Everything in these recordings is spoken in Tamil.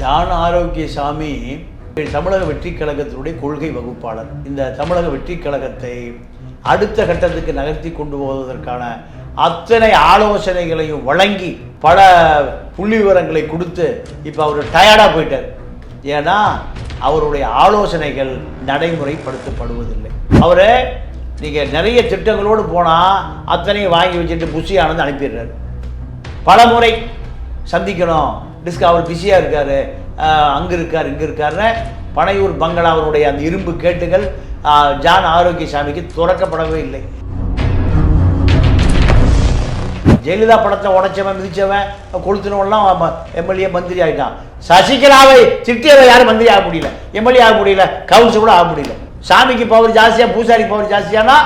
ஜான் ஆரோக்கியசாமி தமிழக வெற்றி கழகத்தினுடைய கொள்கை வகுப்பாளர். இந்த தமிழக வெற்றி கழகத்தை அடுத்த கட்டத்துக்கு நகர்த்தி கொண்டு போவதற்கான அத்தனை ஆலோசனைகளையும் வழங்கி பல புள்ளி விவரங்களை கொடுத்து இப்போ அவர் டயர்டாக போயிட்டார். ஏன்னா அவருடைய ஆலோசனைகள் நடைமுறைப்படுத்தப்படுவதில்லை. அவர் நீங்கள் நிறைய திட்டங்களோடு போனால் அத்தனையும் வாங்கி வச்சுட்டு புஷி ஆனந்து அனுப்பிடுறாரு. பல முறை சந்திக்கணும். டிஸ்க் அவர் பிஸியாக இருக்கார். அங்கே இருக்கார் இங்கே இருக்காருன்னு பனையூர் பங்களா அவருடைய அந்த இரும்பு கேட்டுகள் ஜான் ஆரோக்கிய சாமிக்கு துறக்கப்படவே இல்லை. ஜெயலலிதா படத்தை உடைச்சவன் மிதிச்சவன் கொளுத்தினவெல்லாம் எம்எல்ஏ மந்திரி ஆகிட்டான் சசிகலாவை திட்டியவை யாரும் மந்திரி ஆக முடியல. எம்எல்ஏ ஆக முடியல. கவுன்சில் கூட ஆக முடியல. சாமிக்கு பவர் ஜாஸ்தியாக பூசாரி பவர் ஜாஸ்தியானா?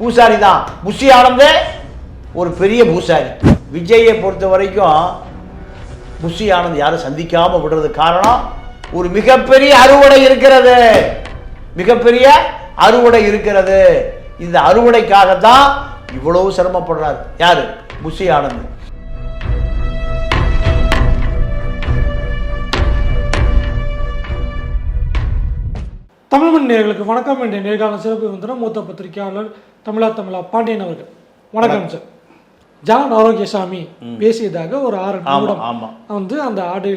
பூசாரி தான். புஷி ஆனந்தே ஒரு பெரிய பூசாரி. விஜயை பொறுத்த வரைக்கும் புஷி ஆனந்த் யாரும் சந்திக்காம விடுறது காரணம் ஒரு மிகப்பெரிய அறுவடை இருக்கிறது. மிகப்பெரிய அறுவடை இருக்கிறது. இந்த அறுவடைக்காக தான் இவ்வளவு சிரமப்படுறாரு. யாரு? புஷி ஆனந்த் தமிழ்மண் நேயர்களுக்கு வணக்கம். என்ற நேர்காணல் சிறப்பு விருந்தினர் மூத்த பத்திரிகையாளர் தமிழா தமிழா பாண்டியன் அவர்கள். வணக்கம். சார். ஜான் ஆரோக்கியசாமி பேசியதாக ஒரு ஆறு நிமிடம் வந்து அந்த ஆடியோ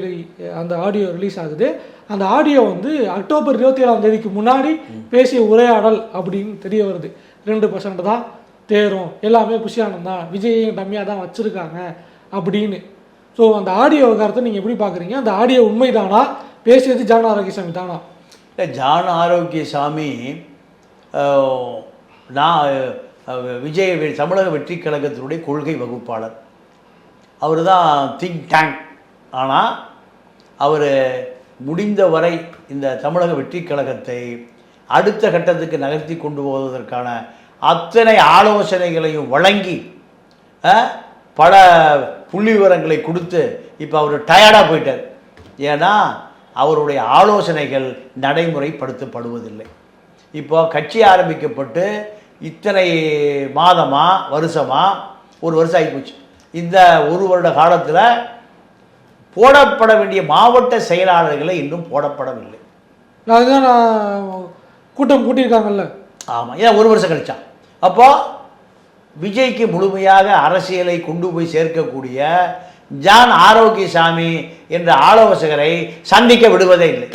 அந்த ஆடியோ ரிலீஸ் ஆகுது. அந்த ஆடியோ வந்து அக்டோபர் இருபத்தி ஏழாம் தேதிக்கு முன்னாடி பேசிய உரையாடல் அப்படின்னு தெரிய வருது. ரெண்டு பர்சன்ட் தான் தேரும். எல்லாமே குஷியானந்த் தான். விஜயையும் டம்மியாக தான் வச்சுருக்காங்க அப்படின்னு. ஸோ அந்த ஆடியோ விவகாரத்தை நீங்கள் எப்படி பார்க்குறீங்க அந்த ஆடியோ உண்மைதானா? பேசியது ஜான் ஆரோக்கியசாமி தானா? இல்லை ஜான் ஆரோக்கியசாமி நான் விஜய் தமிழக வெற்றி கழகத்தினுடைய கொள்கை வகுப்பாளர். அவர் தான் திங்க் டேங்க் ஆனால் அவர் முடிந்த வரை இந்த தமிழக வெற்றி கழகத்தை அடுத்த கட்டத்துக்கு நகர்த்தி கொண்டு போவதற்கான அத்தனை ஆலோசனைகளையும் வழங்கி பல புள்ளி விவரங்களை கொடுத்து இப்போ அவர் டயர்டாக போயிட்டார். ஏன்னா அவருடைய ஆலோசனைகள் நடைமுறைப்படுத்தப்படுவதில்லை. இப்போ கட்சி ஆரம்பிக்கப்பட்டு இத்தனை மாதமா வருஷமா? ஒரு வருஷம் ஆகிப்போச்சு இந்த ஒரு வருட காலத்தில் போடப்பட வேண்டிய மாவட்ட செயலாளர்களை இன்னும் போடப்படவில்லை. அதுதான் கூட்டம் கூட்டியிருக்காங்கல்ல. ஆமாம் ஏன் ஒரு வருஷம் கழிச்சான் அப்போ விஜய்க்கு முழுமையாக அரசியலை கொண்டு போய் சேர்க்கக்கூடிய ஜான் ஆரோக்கியசாமி என்ற ஆலோசகரை சந்திக்க விடுவதே இல்லை.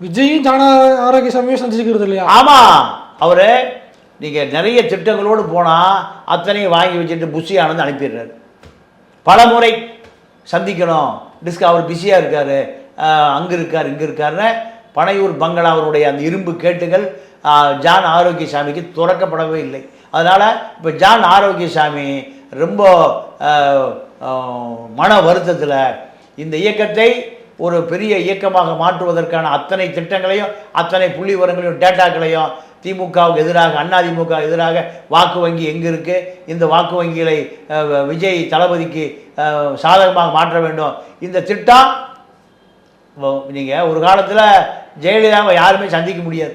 விஜயும் ஜான ஆரோக்கியசாமியும் சந்திச்சுக்கிறது இல்லையா? ஆமாம் அவர் நீங்கள் நிறைய திட்டங்களோடு போனால் அத்தனையும் வாங்கி வச்சுட்டு புஷி ஆனந்து அனுப்பிடுறாரு. பல முறை சந்திக்கணும். டிஸ்க் அவர் பிஸியாக இருக்கார். அங்கே இருக்கார் இங்கே இருக்காருன்னு பனையூர் பங்களா அவருடைய அந்த இரும்பு கேட்டுகள் ஜான் ஜான் ஆரோக்கியசாமிக்கு துறக்கப்படவே இல்லை. அதனால் இப்போ ஜான் ஆரோக்கியசாமி ரொம்ப மன வருத்தத்தில் இந்த இயக்கத்தை ஒரு பெரிய இயக்கமாக மாற்றுவதற்கான அத்தனை திட்டங்களையும் அத்தனை புள்ளி விவரங்களையும் டேட்டாக்களையும் திமுகவுக்கு எதிராக அதிமுக எதிராக வாக்கு வங்கி எங்கே இருக்கு? இந்த வாக்கு வங்கிகளை விஜய் தளபதிக்கு சாதகமாக மாற்ற வேண்டும். இந்த திட்டம் நீங்கள் ஒரு காலத்தில் ஜெயலலிதாவை யாருமே சந்திக்க முடியாது.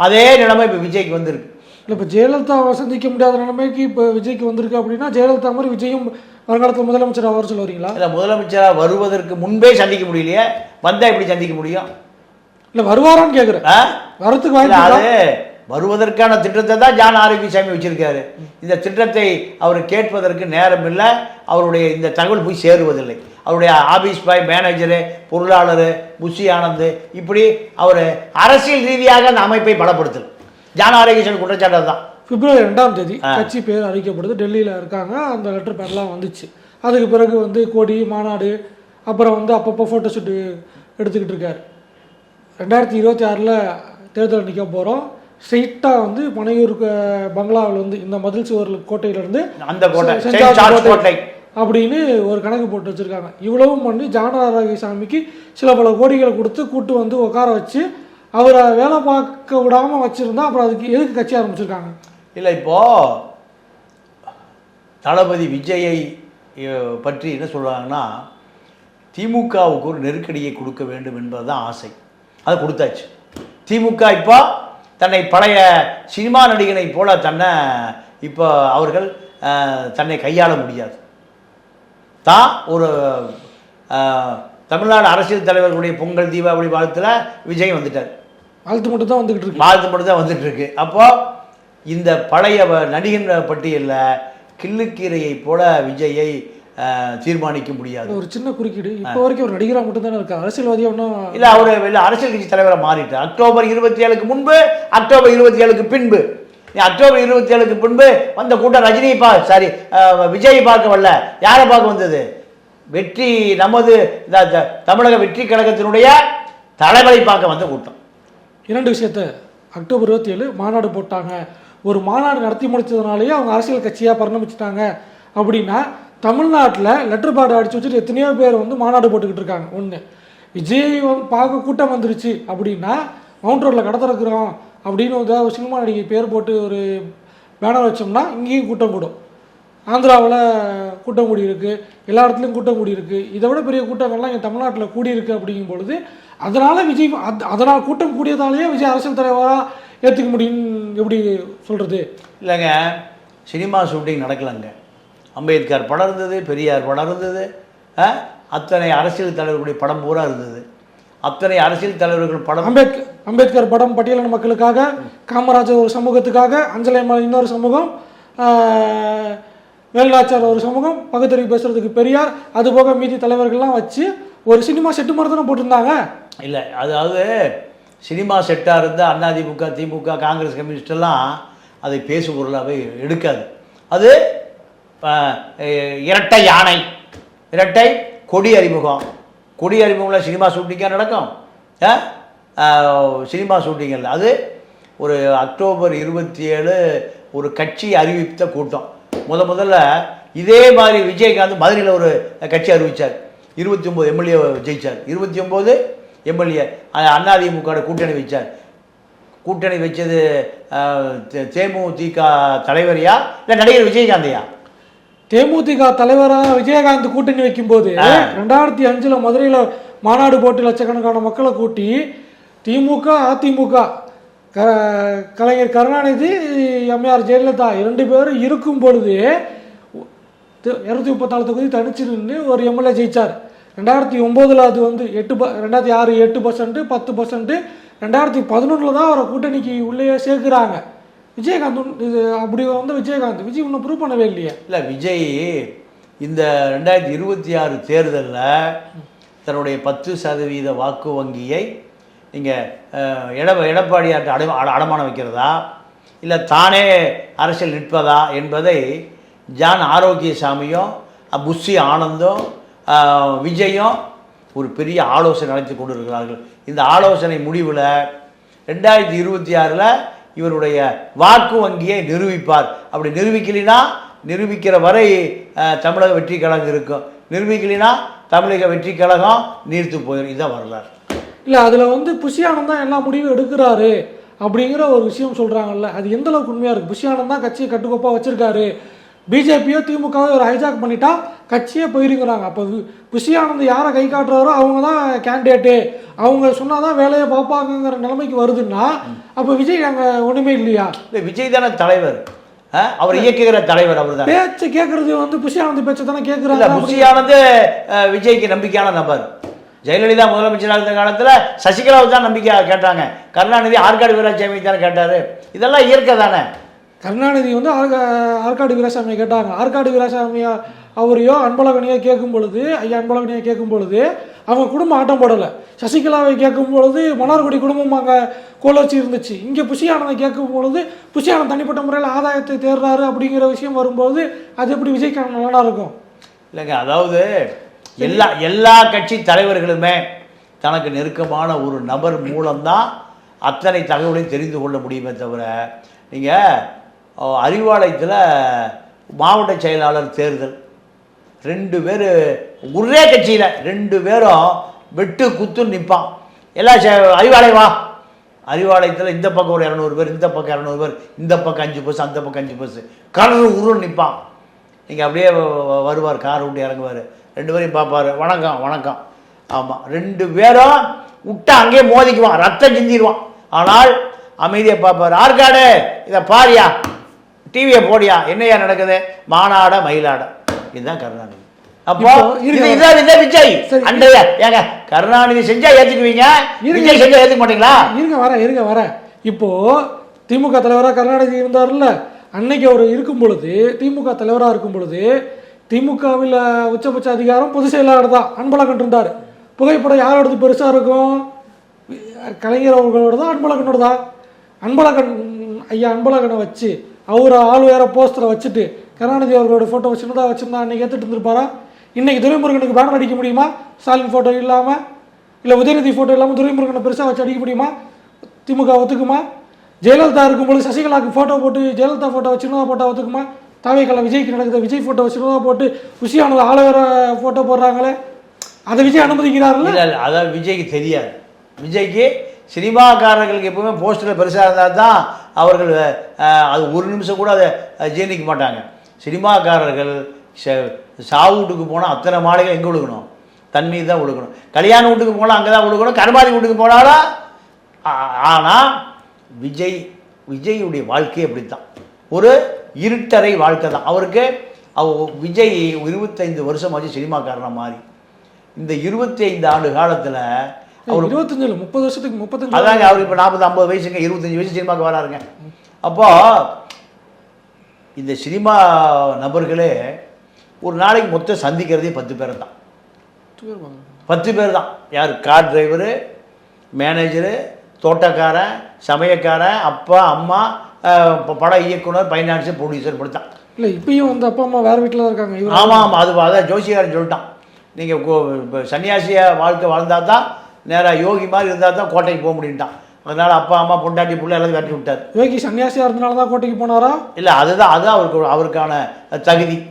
அதே நிலைமை இப்போ விஜய்க்கு வந்திருக்கு. இல்லை இப்போ ஜெயலலிதாவை சந்திக்க முடியாத நிலைமைக்கு இப்போ விஜய்க்கு வந்திருக்கு அப்படின்னா ஜெயலலிதா மாதிரி விஜயும் வருங்காலத்தில் முதலமைச்சர் வர சொல்ல வரீங்களா இல்லை முதலமைச்சராக வருவதற்கு முன்பே சந்திக்க முடியலையே வந்தால் எப்படி சந்திக்க முடியும்? இல்லை வருவாரான்னு கேட்குறேன் வரத்துக்கு வாய்ப்பு வருவதற்கான திட்டத்தை தான் ஜான் ஆரோக்கியசாமி வச்சிருக்காரு. இந்த திட்டத்தை அவர் கேட்பதற்கு நேரம் இல்லை அவருடைய இந்த தகவல் போய் சேருவதில்லை. அவருடைய ஆபீஸ் பாய் மேனேஜரு பொருளாளர் புஷி ஆனந்த் இப்படி அவர் அரசியல் ரீதியாக அந்த அமைப்பை பலப்படுத்தல். ஜான் ஆரோக்கியசாமி குற்றச்சாட்டு தான் பிப்ரவரி ரெண்டாம் தேதி. கட்சி பேர் அறிவிக்கப்படுது. டெல்லியில் இருக்காங்க. அந்த லெட்டர் பேர்லாம் வந்துச்சு. அதுக்கு பிறகு வந்து கொடி மாநாடு அப்புறம் வந்து அப்பப்போ ஃபோட்டோ ஷூட்டு எடுத்துக்கிட்டு இருக்காரு. ரெண்டாயிரத்தி இருபத்தி ஆறில் தேர்தல் நிற்க போகிறோம் ஸ்ட்ரெயிட்டாக வந்து பனையூர் பங்களாவில் வந்து இந்த மதில் சுவர் கோட்டையிலேருந்து அந்த கோட்டை அப்படின்னு ஒரு கணக்கு போட்டு வச்சிருக்காங்க. இவ்வளவும் பண்ணி ஜான ஆரோக்கியசாமிக்கு சில பல கோடிகளை கொடுத்து கூட்டு வந்து உட்கார வச்சு அவரை வேலை பார்க்க விடாம வச்சிருந்தா அப்புறம் அதுக்கு எதுக்கு கட்சி ஆரம்பிச்சிருக்காங்க? இல்லை இப்போ தளபதி விஜயை பற்றி என்ன சொல்றாங்கன்னா திமுகவுக்கு ஒரு நெருக்கடியை கொடுக்க வேண்டும் என்பதுதான் ஆசை. அதை கொடுத்தாச்சு. திமுக இப்போ தன்னை பழைய சினிமா நடிகனை போல தன்னை இப்போ அவர்கள் தன்னை கையாள முடியாது. தான் ஒரு தமிழ்நாடு அரசியல் தலைவர்களுடைய பொங்கல் தீபாவளி வாழ்த்துல விஜய் வந்துட்டார். வாழ்த்து மட்டும் தான் வந்துகிட்டு இருக்கு. வாழ்த்து மட்டும் தான் வந்துட்டு இருக்கு. அப்போ இந்த பழைய நடிகர் பட்டியலில் கிள்ளுக்கீரையை போல விஜயை தீர்மானிக்க முடியாது. ஒரு சின்ன குறுக்கீடு. இப்போ வரைக்கும் ஒரு நடிகரா மட்டும் தானே இருக்கா. அரசியல்வாதியா ஒன்றும் இல்ல அவரு இல்ல அரசியல் கட்சி தலைவராக மாறிட்டார். அக்டோபர் இருபத்தி ஏழுக்கு முன்பு அக்டோபர் இருபத்தி ஏழுக்கு பின்பு. நீ அக்டோபர் இருபத்தி ஏழுக்கு பின்பு வந்த கூட்டம் ரஜினியை பா சாரி விஜய் பார்க்க வரல. யாரை பார்க்க வந்தது? வெற்றி நமது தமிழக வெற்றி கழகத்தினுடைய தலைவரை பார்க்க வந்த கூட்டம். இரண்டு விஷயத்த. அக்டோபர் இருபத்தி ஏழு மாநாடு போட்டாங்க. ஒரு மாநாடு நடத்தி முடிச்சதுனாலேயே அவங்க அரசியல் கட்சியாக பரிணமிச்சிட்டாங்க. அப்படின்னா தமிழ்நாட்டில் லெட்டர் பேட் அடிச்சு வச்சுட்டு எத்தனையோ பேர் வந்து மாநாடு போட்டுக்கிட்டு இருக்காங்க. ஒன்று விஜய் வந்து பார்க்க கூட்டம் வந்துருச்சு அப்படின்னா மவுண்ட் ரோட்டில் கடத்திருக்கிறோம் அப்படின்னு ஒரு ஏதாவது ஒரு சினிமா நடிகை பேர் போட்டு ஒரு பேனர் வச்சோம்னா இங்கேயும் கூட்டம் கூடும். ஆந்திராவில் கூட்டம் கூடி இருக்குது எல்லா இடத்துலையும் கூட்டம் கூடி இருக்குது இதை விட பெரிய கூட்டங்கள்லாம் இங்கே தமிழ்நாட்டில் கூடி இருக்கு அப்படிங்கும் பொழுது அதனால் விஜய் அது அதனால் கூட்டம் கூடியதாலேயே விஜய் அரசியல் தலைவராக ஏற்றுக்க முடியும்னு எப்படி சொல்கிறது இல்லைங்க சினிமா ஷூட்டிங் நடக்கலைங்க. அம்பேத்கர் படம் இருந்தது பெரியார் படம் இருந்தது? அத்தனை அரசியல் தலைவர்களுடைய படம் பூரா இருந்தது. அத்தனை அரசியல் தலைவர்கள் படம் அம்பேத்கர் அம்பேத்கர் படம் பட்டியலின மக்களுக்காக காமராஜர் ஒரு சமூகத்துக்காக அஞ்சலை இன்னொரு சமூகம் ஆஹ், வேலுநாச்சியார் ஒரு சமூகம் பகுத்தறிவு பேசுறதுக்கு பெரியார் அது போக மீதி தலைவர்கள்லாம் வச்சு ஒரு சினிமா செட்டு மாதிரி தானே போட்டிருந்தாங்க. இல்லை அதாவது சினிமா செட்டாக இருந்தால் அதிமுக திமுக காங்கிரஸ் கம்யூனிஸ்ட் எல்லாம் அதை பேசு பொருளாகவே எடுக்காது. அது இரட்டை யானை. இரட்டை கொடி அறிமுகம். கொடி அறிமுகம்ல சினிமா ஷூட்டிங்காக நடக்கும்? சினிமா ஷூட்டிங்கில் அது ஒரு அக்டோபர் இருபத்தி ஏழு ஒரு கட்சி அறிவித்த கூட்டம். முத முதல்ல இதே மாதிரி விஜயகாந்த் மதுரையில் ஒரு கட்சி அறிவிச்சார். இருபத்தி ஒம்பது எம்எல்ஏ ஜெயித்தார் இருபத்தி ஒம்பது எம்எல்ஏ அதிமுக கூட்டணி வச்சார். கூட்டணி வச்சது தே- தேமுதிக தலைவரையா இல்லை நடிகர் விஜயகாந்தையா? தேமுதிக தலைவராக விஜயகாந்த் கூட்டணி வைக்கும்போது. ரெண்டாயிரத்தி அஞ்சுல மதுரையில மாநாடு போட்டு லட்சக்கணக்கான மக்களை கூட்டி திமுக அதிமுக க கலைஞர் கருணாநிதி எம்ஆர் ஜெயலலிதா இரண்டு பேரும் இருக்கும் பொழுது இரநூத்தி முப்பத்தாலு தொகுதி தனிச்சு நின்று ஒரு எம்எல்ஏ ஜெயிச்சார் ரெண்டாயிரத்தி ஒம்போதில் அது வந்து எட்டு ப ரெண்டாயிரத்தி ஆறு எட்டு பர்சன்ட் பத்து பர்சன்ட் ரெண்டாயிரத்தி பதினொன்றில் தான் அவரை கூட்டணிக்கு உள்ளே சேர்க்குறாங்க விஜயகாந்த் இது அப்படி வந்து விஜயகாந்த் விஜய் இன்னும் ப்ரூவ் பண்ணவே இல்லையே. இல்லை விஜய் இந்த ரெண்டாயிரத்தி இருபத்தி ஆறு தேர்தலில் தன்னுடைய பத்து சதவீத வாக்கு வங்கியை நீங்கள் எட எடப்பாடியார்ட்ட அடை அடமானம் வைக்கிறதா? இல்லை தானே அரசியல் நிற்பதா என்பதை ஜான் ஆரோக்கியசாமியும் புஷி ஆனந்தும் விஜயும் ஒரு பெரிய ஆலோசனை நடத்தி கொண்டிருக்கிறார்கள். இந்த ஆலோசனை முடிவில் ரெண்டாயிரத்தி இருபத்தி ஆறில் இவருடைய வாக்கு வங்கியை நிரூபிப்பார். அப்படி நிரூபிக்கலைன்னா நிரூபிக்கிற வரை தமிழக வெற்றி கழகம் இருக்கும். நிரூபிக்கலினா தமிழக வெற்றி கழகம் நீர்த்து போயிடும் இதான் வரலாறு. இல்லை அதில் வந்து புஷியானந்த் தான் எல்லா முடிவும் எடுக்கிறாரு அப்படிங்கிற ஒரு விஷயம் சொல்கிறாங்கல்ல அது எந்த அளவுக்கு உண்மையாக இருக்குது புஷியானந்த் தான் கட்சியை கட்டுக்கோப்பாக வச்சுருக்காரு. பிஜேபியோ திமுகவோ ஒரு ஹைஜாக் பண்ணிட்டா கட்சியே போயிருங்கிறாங்க அப்போ புஷியானந்த் யாரை கை காட்டுறாரோ அவங்க தான் கேண்டிடேட்டு அவங்க சொன்னால் தான் வேலையை பார்ப்பாங்கங்கிற நிலைமைக்கு வருதுன்னா அப்போ விஜய் அங்கே ஒன்றுமே இல்லையா? இல்லை விஜய் தானே தலைவர். அவர் இயக்குகிற தலைவர் அவர் தான் பேச்சு கேட்கறது வந்து புஷியானந்த் பேச்சை தானே புஷியானது அஹ், விஜய்க்கு நம்பிக்கையான நபர். ஜெயலலிதா முதலமைச்சராக இருந்த காலத்தில் சசிகலாவை தான் நம்பிக்கை கேட்டாங்க. கருணாநிதி ஆற்காடு வீராசாமி தானே கேட்டார். இதெல்லாம் இயற்கை தானே. கருணாநிதி வந்து ஆர்கா ஆற்காடு வீராசாமியை கேட்டாங்க. ஆற்காடு வீராசாமியா அவரையோ அன்பழகனையோ கேட்கும் பொழுது ஐயா அன்பழகனையோ கேட்கும் பொழுது அவங்க குடும்பம் ஆட்டம் போடலை. சசிகலாவை கேட்கும் பொழுது மன்னார்குடி குடும்பம் அங்கே கோலோச்சி இருந்துச்சு. இங்கே புஷியானதை கேட்கும் பொழுது புஷியானந்த் தனிப்பட்ட முறையில் ஆதாயத்தை தேடுறாரு அப்படிங்கிற விஷயம் வரும்போது அது எப்படி விஜய்கான நல்லா இருக்கும்? இல்லைங்க அதாவது எல்லா எல்லா கட்சி தலைவர்களுமே தனக்கு நெருக்கமான ஒரு நபர் மூலம்தான் அத்தனை தகவலையும் தெரிந்து கொள்ள முடியுமே தவிர நீங்கள் அறிவாலயத்தில் மாவட்ட செயலாளர் தேர்தல். ரெண்டு பேர் ஒரே கட்சியில் ரெண்டு பேரும் வெட்டு குத்து நிற்பான் எல்லா அறிவாலயம் வா. அறிவாலயத்தில் இந்த பக்கம் ஒரு இரநூறு பேர் இந்த பக்கம் இரநூறு பேர் இந்த பக்கம் அஞ்சு பஸ் அந்த பக்கம் அஞ்சு பஸ் கலர் உருன்னு நிற்பான் நீங்கள் அப்படியே வருவார் கார் விட்டு இறங்குவார். ரெண்டு பேரையும் பார்ப்பார். வணக்கம் வணக்கம். ஆமாம் ரெண்டு பேரும் விட்டா அங்கேயே மோதிக்குவான். ரத்தம் சிந்திடுவான் ஆனால் அமைதியை பார்ப்பார். ஆற்காடு இதை பாரியா? டிவியை போடியா? என்னையா நடக்குது? மானாட மயிலாட. இதுதான் கருணாநிதி. அப்போ இப்போ இது இருங்க. இதான் விஜய். அண்டைய ஏங்க கருணாநிதி செஞ்சா ஏத்துக்குவீங்க. விஜய் செஞ்சா ஏத்துக்க மாட்டீங்களா இருங்க வரேன் இருங்க வரேன். இப்போ திமுக தலைவராக கருணாநிதி இருந்தார்ல அன்னைக்கு அவர் இருக்கும் பொழுது திமுக தலைவராக இருக்கும் பொழுது திமுகவில் உச்சபட்ச அதிகாரம் பொதுச் செயலாளர் தான். அன்பழகன் இருந்தார். புகைப்படம் யாரோடது பெருசாக இருக்கும்? கலைஞர் அவர்களோட தான் அன்பழகனோட தான். அன்பழகன் ஐயா அன்பழகனை வச்சு அவர் ஆள் வேற போஸ்டரை வச்சுட்டு கருணாநிதி அவர்களோட ஃபோட்டோ சின்னதாக வச்சுருந்தா அன்னைக்கு எடுத்துகிட்டு இருந்திருப்பாரா? இன்னைக்கு துரைமுருகனுக்கு பேனர் அடிக்க முடியுமா? ஸ்டாலின் ஃபோட்டோ இல்லாமல் இல்லை உதயநிதி ஃபோட்டோ இல்லாமல் துரைமுருகனை பெருசாக வச்சு அடிக்க முடியுமா? திமுக ஒத்துக்குமா? ஜெயலலிதா இருக்கும்போது சசிகலாவுக்கு ஃபோட்டோ போட்டு ஜெயலலிதா ஃபோட்டோ வச்சுருந்தா ஃபோட்டோ ஒத்துக்குமா? தாவேக்கலை விஜய்க்கு நடக்குது விஜய் ஃபோட்டோ வச்சுருந்தா போட்டு குஷியானது ஆள வேற ஃபோட்டோ போடுறாங்களே. அதை விஜய் அனுமதிக்கிறாருல்ல? அதான் விஜய்க்கு தெரியாது. விஜய்க்கு சினிமாக்காரர்களுக்கு எப்பவுமே போஸ்டரில் பெருசாக இருந்தால் தான் அவர்கள் அது ஒரு நிமிஷம் கூட அதை ஜீர்ணிக்க மாட்டாங்க. சினிமாக்காரர்கள் ச- சாவு வீட்டுக்கு போனால் அத்தனை மாலைகள் எங்கே விழுகணும் தன் மீது தான் விழுகணும் கல்யாண வீட்டுக்கு போனால் அங்கே தான் விழுகணும் கருமாதி வீட்டுக்கு போனாலும் ஆனால் விஜய் விஜயுடைய வாழ்க்கை அப்படித்தான். ஒரு இருட்டறை வாழ்க்கை தான். அவருக்கு அவ விஜய் இருபத்தைந்து வருஷமாச்சு சினிமாக்காரனை மாறி. இந்த இருபத்தி ஐந்து ஆண்டு காலத்தில் அவர் இருபத்தஞ்சு இல்லை முப்பது வருஷத்துக்கு முப்பத்தஞ்சு அதாங்க அவர் இப்போ நாற்பது ஐம்பது வயசுங்க இருபத்தஞ்சி வயசு சினிமாக்கு வராருங்க. அப்போ இந்த சினிமா நபர்களே ஒரு நாளைக்கு மொத்தம் சந்திக்கிறதே பத்து பேர் தான். பத்து பேர் தான். யார்? கார் டிரைவரு மேனேஜரு தோட்டக்காரன் சமயக்காரன் அப்பா அம்மா பட இயக்குனர் ஃபைனான்ஸு ப்ரொடியூசர் இப்படி தான் இல்லை இப்பயும் வந்து அப்பா அம்மா வேற வீட்டில் தான் இருக்காங்க ஆமாம் ஆமாம் அது அதான் ஜோசிகாரன் சொல்லிட்டான். நீங்கள் சன்னியாசிய வாழ்க்கை வாழ்ந்தால் தான் நேராக யோகி மாதிரி இருந்தால் தான் கோட்டைக்கு போக முடியும்ட்டான். அதனால் அப்பா அம்மா பொண்டாட்டி புள்ள எல்லாத்தையும் வெட்டி விட்டார். யோகி சன்னியாசியா இருந்தனால தான் கோட்டைக்கு போனாரா? இல்லை அதுதான் அதுதான் அவருக்கு அவருக்கான தகுதி.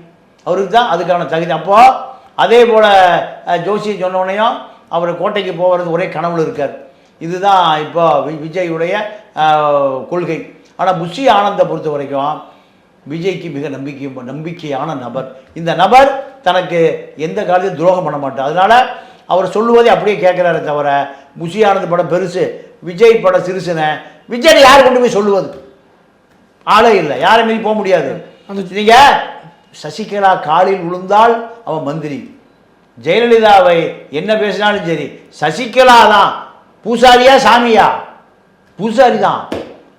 அவருக்கு தான் அதுக்கான தகுதி. அப்போது அதே போல் ஜோசி சொன்னோடனையும் அவர் கோட்டைக்கு போகிறது ஒரே கனவுல இருக்கார். இதுதான் இப்போ வி- விஜயுடைய கொள்கை. ஆனால் புஷி ஆனந்தை பொறுத்த வரைக்கும் விஜய்க்கு மிக நம்பிக்கை நம்பிக்கையான நபர். இந்த நபர் தனக்கு எந்த காலத்தையும் துரோகம் பண்ண மாட்டார். அதனால அவர் சொல்லுவதை அப்படியே கேட்குறாரு தவிர ஆனந்த் படம் பெருசு விஜய் படம் சிறுசுன விஜய் யார் கொண்டு போய் சொல்லுவது? ஆளே இல்லை யாரை மீறி போக முடியாது. அந்த- நீங்க சசிகலா காலில் விழுந்தால் அவன் மந்திரி. ஜெயலலிதாவை என்ன பேசினாலும் சரி சசிகலா தான். பூசாரியா சாமியா? பூசாரி தான்.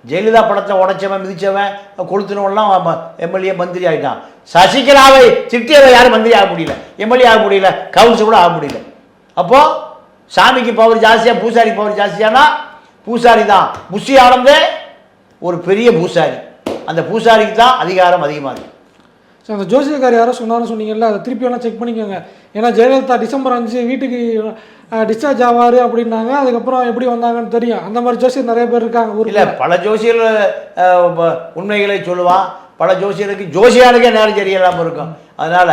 ஜெயலலிதா படத்தை உடைச்சவன் மிதிச்சவன் கொளுத்தினவன்லாம் எம்எல்ஏ மந்திரி ஆகிட்டான் சசிகலாவை திட்டியவன் யாரும் மந்திரி ஆக முடியல. எம்எல்ஏ ஆக முடியல கவுன்சில் கூட ஆக முடியல. அப்போ சாமிக்கு பவர் ஜாஸ்தியா பூசாரி பவர் ஜாஸ்தியானா பூசாரி தான். புஷி ஆனந்தே ஒரு பெரிய பூசாரி. அந்த பூசாரிக்கு தான் அதிகாரம் அதிகமாக இருக்கு சரி அந்த ஜோசியக்கார் யாரோ சொன்னாலும் சொன்னீங்கல்ல அதை திருப்பி வேணா செக் பண்ணிக்கோங்க. ஏன்னா ஜெயலலிதா டிசம்பர் அஞ்சு வீட்டுக்கு டிஸ்சார்ஜ் ஆவார் அப்படின்னாங்க. அதுக்கப்புறம் எப்படி வந்தாங்கன்னு தெரியும். அந்த மாதிரி ஜோசியர் நிறைய பேர் இருக்காங்க இல்ல ஊரில் பல ஜோசியர் அஹ், ப- உண்மைகளை சொல்லுவான். பல ஜோசியருக்கு ஜோசியாருக்கே நேரம் சரியில்லாமல் இருக்கும். அதனால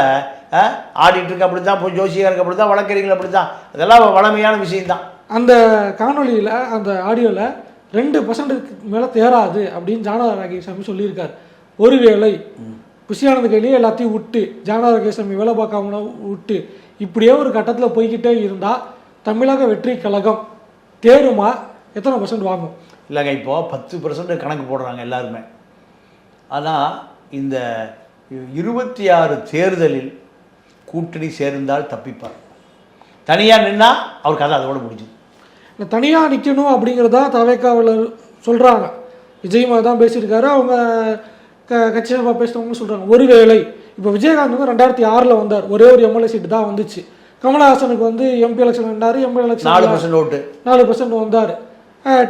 ஆடிட்டருக்கு அப்படி தான் இப்போ ஜோசியாருக்கு அப்படி தான் வழக்கறிஞர்கள் அப்படி தான் அதெல்லாம் வளமையான விஷயம்தான். அந்த காணொளியில் அந்த ஆடியோவில் ரெண்டு பர்சன்ட்டுக்கு மேலே தேராது அப்படின்னு ஜானதா ராகேசாமி சொல்லியிருக்கார். ஒருவேளை புஷியானது கையிலேயே எல்லாத்தையும் விட்டு ஜானதா ராகேசாமி வேலை பார்க்காம விட்டு இப்படியே ஒரு கட்டத்தில் போய்கிட்டே இருந்தால் தமிழக வெற்றி கழகம் தேருமா? எத்தனை பர்சன்ட் வாங்கும்? இல்லைங்க இப்போ பத்து பர்சன்ட் கணக்கு போடுறாங்க எல்லாருமே. ஆனால் இந்த இருபத்தி ஆறு தேர்தலில் கூட்டணி சேர்ந்தால் தப்பிப்பார். தனியாக நின்னா அவர் கதை அதோட முடிஞ்சுது. இந்த தனியாக நிற்கணும் அப்படிங்கிறதா தவேக்காவில் சொல்கிறாங்க விஜய் மாதிரி தான் பேசியிருக்காரு. அவங்க க கட்சி சார்பாக பேசுகிறவங்க சொல்கிறாங்க ஒருவேளை இப்போ விஜயகாந்த் வந்து ரெண்டாயிரத்தி ஆறில் வந்தார். ஒரே ஒரு எம்எல்ஏ சீட்டு தான் வந்துச்சு. கமலஹாசனுக்கு வந்து எம்பி எலெக்ஷன் வந்தார். எம்பி நாலு எலெக்ஷன் பர்சன்ட் ஓட்டு. நாலு பர்சன்ட் வந்தார்.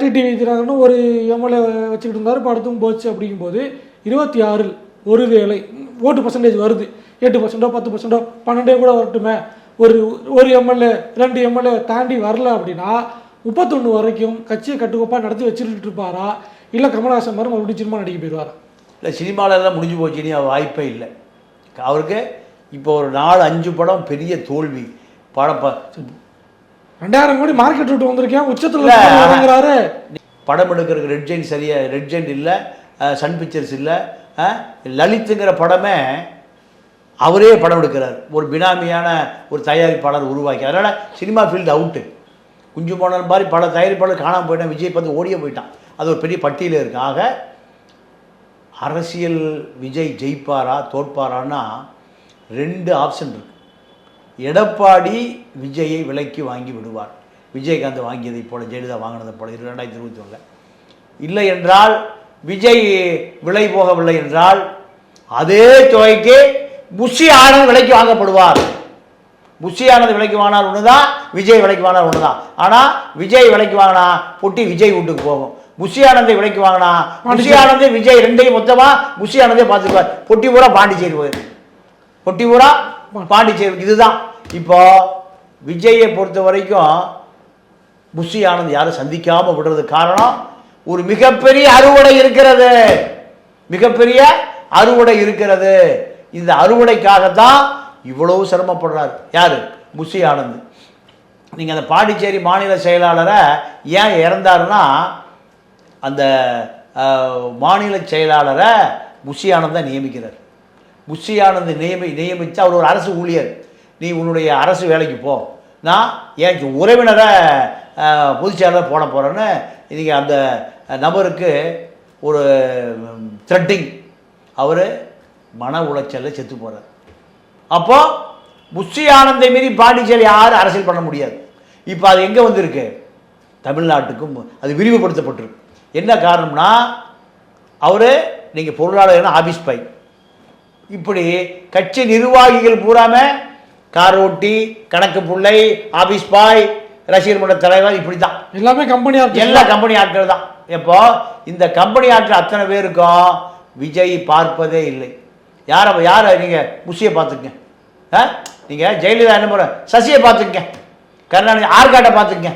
டிடிவி தினகரனும் ஒரு எம்எல்ஏ வச்சுக்கிட்டு இருந்தார். படத்தும் போச்சு அப்படிங்கும்போது இருபத்தி ஆறில் ஒருவேளை ஓட்டு பர்சன்டேஜ் வருது. எட்டு பர்சன்டோ பத்து பர்சன்டோ பன்னெண்டே கூட வரட்டுமே. ஒரு ஒரு எம்எல்ஏ ரெண்டு எம்எல்ஏ தாண்டி வரல அப்படின்னா முப்பத்தொன்று வரைக்கும் கட்சியை கட்டுக்கோப்பாக நடத்தி வச்சுட்டு இருப்பாரா? இல்லை கமலஹாசன் மாதிரி மறுபடியும் சினிமா நடிக்க போயிடுவாரா? இல்லை சினிமாலெல்லாம் முடிஞ்சு போச்சு இனி வாய்ப்பே இல்லை. அவருக்கு இப்போ ஒரு நாலு அஞ்சு படம் பெரிய தோல்வி. படம் ரெண்டாயிரம் கோடி மார்க்கெட் விட்டு வந்திருக்கேன். உச்சத்தில் படம் எடுக்கிறதுக்கு ரெட் ஜெயின் சரியா ரெட் ஜெயின் இல்லை சன் பிக்சர்ஸ் இல்லை லலித்துங்கிற படமே அவரே படம் எடுக்கிறார். ஒரு பினாமியான ஒரு தயாரிப்பாளர் உருவாக்கி அதனால் சினிமா ஃபீல்டு அவுட்டு குஞ்சு போனல் மாதிரி பல தயாரிப்பாளர் காணாமல் போயிட்டான். விஜய் பார்த்து ஓடியே போயிட்டான். அது ஒரு பெரிய பட்டியல் இருக்கு. ஆக அரசியல் விஜய் ஜெயிப்பாரா தோற்பாரான்னா ரெண்டு ஆப்ஷன் இருக்கு. எடப்பாடி விஜயை விலைக்கு வாங்கி விடுவார். விஜயகாந்த் வாங்கியதை போல ஜெயலலிதா வாங்கினதை போல இரண்டாயிரத்தி இருபத்தி ஒன்றில் இல்லை என்றால் விஜய் விலை போகவில்லை என்றால் அதே தொகைக்கு புஷி ஆனந்த் விலைக்கு வாங்கப்படுவார். புஷி ஆனந்த் விலைக்கு வாங்கினால் ஒன்று தான் விஜய் விலைக்கு வாங்கினால் ஒன்று தான் ஆனால் விஜய் விலைக்கு வாங்கினா பொட்டி விஜய் வீட்டுக்கு போகும். புஷி ஆனந்தை விலைக்கு வாங்கினா புஷி ஆனந்த் விஜய் ரெண்டையும் மொத்தமாக புஷி ஆனந்தே பார்த்துக்குவார். பொட்டி பூரா பாண்டிச்சேரி போயிரு பொட்டி பூரா பாண்டிச்சேரி இதுதான். இப்போ விஜயை பொறுத்த வரைக்கும் புஷி ஆனந்த் யாரும் சந்திக்காம விடுறது காரணம் ஒரு மிகப்பெரிய அறுவடை இருக்கிறது. மிகப்பெரிய அறுவடை இருக்கிறது. இந்த அறுவடைக்காகத்தான் இவ்வளவு சிரமப்படுறாரு. யாரு? முசி ஆனந்த். நீங்கள் அந்த பாண்டிச்சேரி மாநில செயலாளரை ஏன் இறந்தாருன்னா அந்த மாநில செயலாளரை முசி ஆனந்த் நியமிக்கிறார். முசி ஆனந்த் நியமி நியமித்து அவர் ஒரு அரசு ஊழியர். நீ உன்னுடைய அரசு வேலைக்கு போ. நான் என் உறவினரை அஹ், போட போகிறேன்னு இன்றைக்கி அந்த நபருக்கு ஒரு த்ரெட்டிங் அவர் மன உளைச்சலில் செத்து போகிறார் அப்போது புஷி ஆனந்தை மீறி பாண்டிச்சேரி யாரும் அரசியல் பண்ண முடியாது. இப்போ அது எங்கே வந்திருக்கு? தமிழ்நாட்டுக்கும் அது விரிவுபடுத்தப்பட்டிருக்கு. என்ன காரணம்னா அவர் நீங்கள் பொருளாளர்னா ஆபீஸ் பை. இப்படி கட்சி நிர்வாகிகள் பூராம கார் ஓட்டி கணக்கு பிள்ளை ஆபீஸ் பாய் ரசிகர் மன்ற தலைவர் இப்படி தான் எல்லாமே கம்பெனி எல்லா கம்பெனி ஆட்கள் தான். இப்போ இந்த கம்பெனி ஆட்கள் அத்தனை பேருக்கும் விஜய் பார்ப்பதே இல்லை. யாரை யாரை நீங்கள் முஷியை பார்த்துக்கங்க? ஆ? நீங்கள் ஜெயலலிதா என்ன பண்ணுற சசியை பார்த்துக்கங்க. கருணாநிதி ஆர்காட்டை பார்த்துக்கங்க.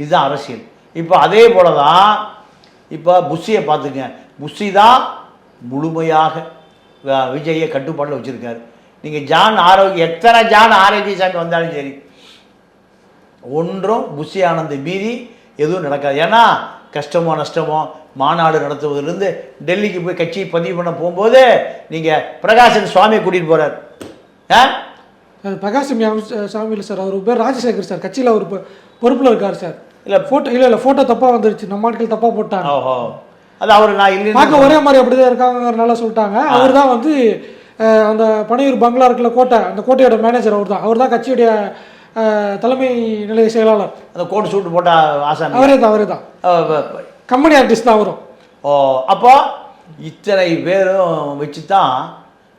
இதுதான் அரசியல். இப்போ அதே போல தான் இப்போ புஷியை பார்த்துக்கங்க. புஷி தான் முழுமையாக விஜயை கட்டுப்பாட்டில் வச்சுருக்காரு. நீங்கள் ஜான் ஆரோக்கிய எத்தனை ஜான் ஆரோக்கியசாமி வந்தாலும் சரி ஒன்றும் புஷி ஆனந்தை மீறி எதுவும் நடக்காது. ஏன்னா கஷ்டமோ நஷ்டமோ மாநாடு நடத்துவதிலிருந்து டெல்லிக்கு போய் கட்சி பதிவு பண்ண போகும்போது நீங்கள் பிரகாசன் சுவாமியை கூட்டிகிட்டு போகிறார் ஆ? பிரகாசம் சாமியில் சார். அவர் பேர் ராஜசேகர் சார். கட்சியில் அவர் பொறுப்புல இருக்கார் சார். இல்லை ஃபோட்டோ இல்லை இல்லை ஃபோட்டோ தப்பா வந்துருச்சு. நம்ம ஆட்கள் தப்பா போட்டாங்க. ஓஹோ. அது அவர் நான் இல்லைன்னு பார்க்க ஒரே மாதிரி அப்படிதான் இருக்காங்கறனால சொல்லிட்டாங்க. அவர் தான் வந்து அந்த பனையூர் பங்களா இருக்குல்ல கோட்டை அந்த கோட்டையோட மேனேஜர் அவர் தான் அவர் தான் கட்சியுடைய தலைமை நிலைய செயலாளர். அந்த கோட் சூட்டு போட்ட ஆசாமி. அவரே தான் அவரே தான். கம்பெனி ஆர்டிஸ்ட் தான் வரும் ஓ அப்போ இத்தனை பேரும் வச்சு தான்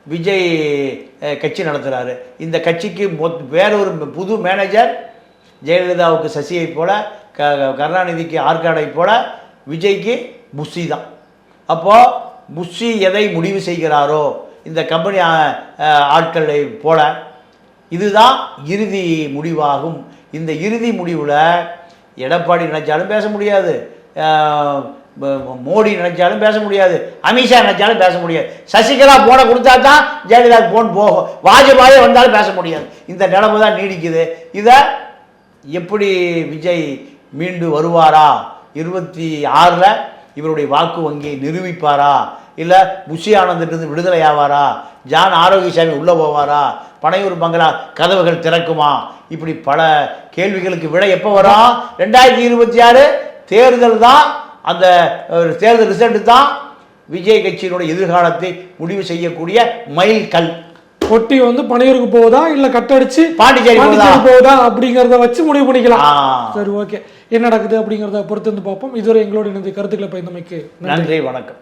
விஜய் கட்சி நடத்துகிறாரு இந்த கட்சிக்கு மொத் வேற ஒரு புது மேனேஜர் ஜெயலலிதாவுக்கு சசியை போல க கருணாநிதிக்கு ஆற்காடை போல விஜய்க்கு புஷி தான். அப்போது புஷி எதை முடிவு செய்கிறாரோ இந்த கம்பெனி ஆட்களை போல இதுதான் இறுதி முடிவாகும். இந்த இறுதி முடிவில் எடப்பாடி நினைச்சாலும் பேச முடியாது. மோடி நினைச்சாலும் பேச முடியாது. அமித்ஷா நினைச்சாலும் பேச முடியாது. சசிகலா போனை கொடுத்தா தான் ஜெயலலிதா போன் போகும். வாஜ்பாயே வந்தாலும் பேச முடியாது. இந்த நிலைமை தான் நீடிக்குது. இதை எப்படி விஜய் மீண்டு வருவாரா? இருபத்தி ஆறில் இவருடைய வாக்கு வங்கியை நிரூபிப்பாரா? இல்லை புஷி ஆனந்திலிருந்து விடுதலை ஆவாரா? ஜான் ஆரோக்கியசாமி உள்ளே போவாரா? பனையூர் பங்களா கதவுகள் திறக்குமா? இப்படி பல கேள்விகளுக்கு விடை எப்போ வரும் ரெண்டாயிரத்தி இருபத்தி ஆறு தேர்தல் தான் அந்த தேர்தல் ரிசல்ட் தான் விஜய் கட்சியினுடைய எதிர்காலத்தை முடிவு செய்யக்கூடிய மைல் கல். பொட்டி வந்து பனையூருக்கு போகுதா? இல்ல கட்டடிச்சு பாண்டிச்சேரி போகுதா? அப்படிங்கறத வச்சு முடிவு பண்ணிக்கலாம். சரி ஓகே. என்ன நடக்குது அப்படிங்கறத பொறுத்து வந்து பார்ப்போம். இதுவரை எங்களோட இணைந்து கருத்துக்களை பயந்தமைக்கு நன்றி வணக்கம்.